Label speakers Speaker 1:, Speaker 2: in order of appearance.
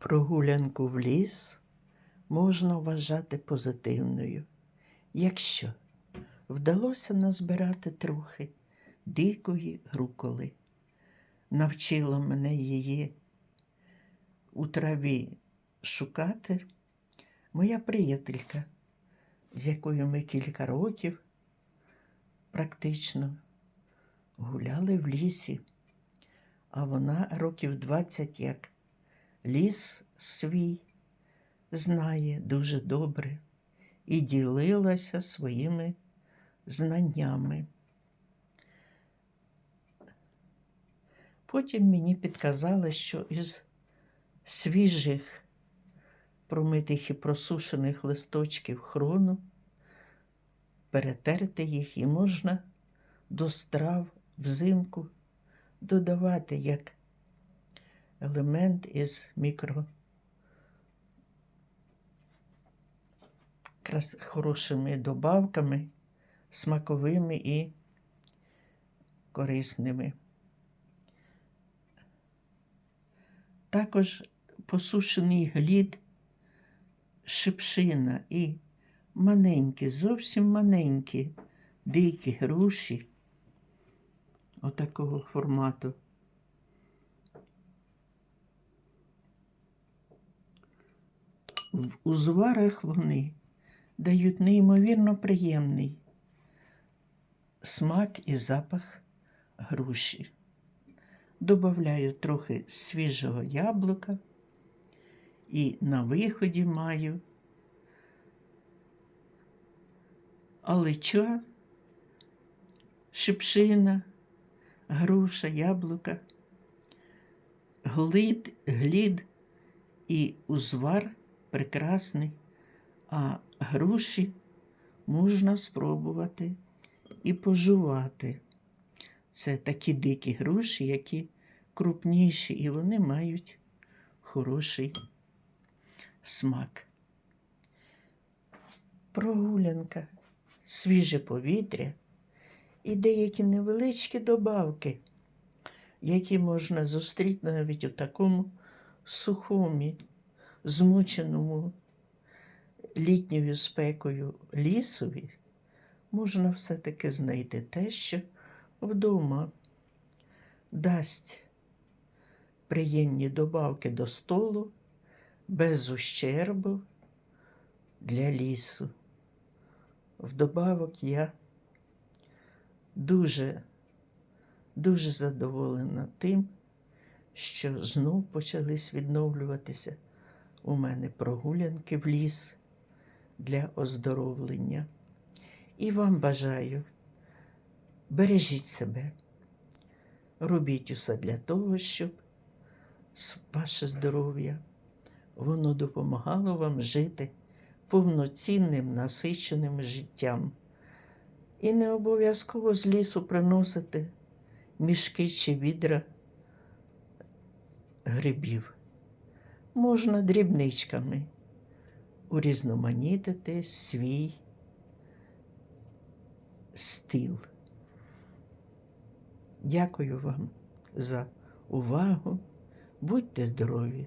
Speaker 1: Прогулянку в ліс можна вважати позитивною, якщо вдалося назбирати трохи дикої руколи. Навчила мене її у траві шукати моя приятелька, з якою ми кілька років практично гуляли в лісі, а вона років 20 як ліс свій знає дуже добре і ділилася своїми знаннями. Потім мені підказали, що із свіжих промитих і просушених листочків хрону перетерти їх і можна до страв взимку додавати як елемент із мікро хорошими добавками, смаковими і корисними. Також посушений глід, шипшина і маленькі, зовсім маленькі дикі груші отакого формату. В узварах вони дають неймовірно приємний смак і запах груші. Добавляю трохи свіжого яблука і на виході маю алича, шипшина, груша, яблука, глід, глід і узвар прекрасний, а груші можна спробувати і пожувати. Це такі дикі груші, які крупніші, і вони мають хороший смак. Прогулянка, свіже повітря і деякі невеличкі добавки, які можна зустріти навіть у такому сухому, змученому літньою спекою лісові, можна все-таки знайти те, що вдома дасть приємні добавки до столу без ущербу для лісу. Вдобавок я дуже, дуже задоволена тим, що знов почались відновлюватися у мене прогулянки в ліс для оздоровлення. І вам бажаю, бережіть себе, робіть усе для того, щоб ваше здоров'я воно допомагало вам жити повноцінним, насиченим життям. І не обов'язково з лісу приносити мішки чи відра грибів. Можна дрібничками урізноманітити свій стил. Дякую вам за увагу. Будьте здорові!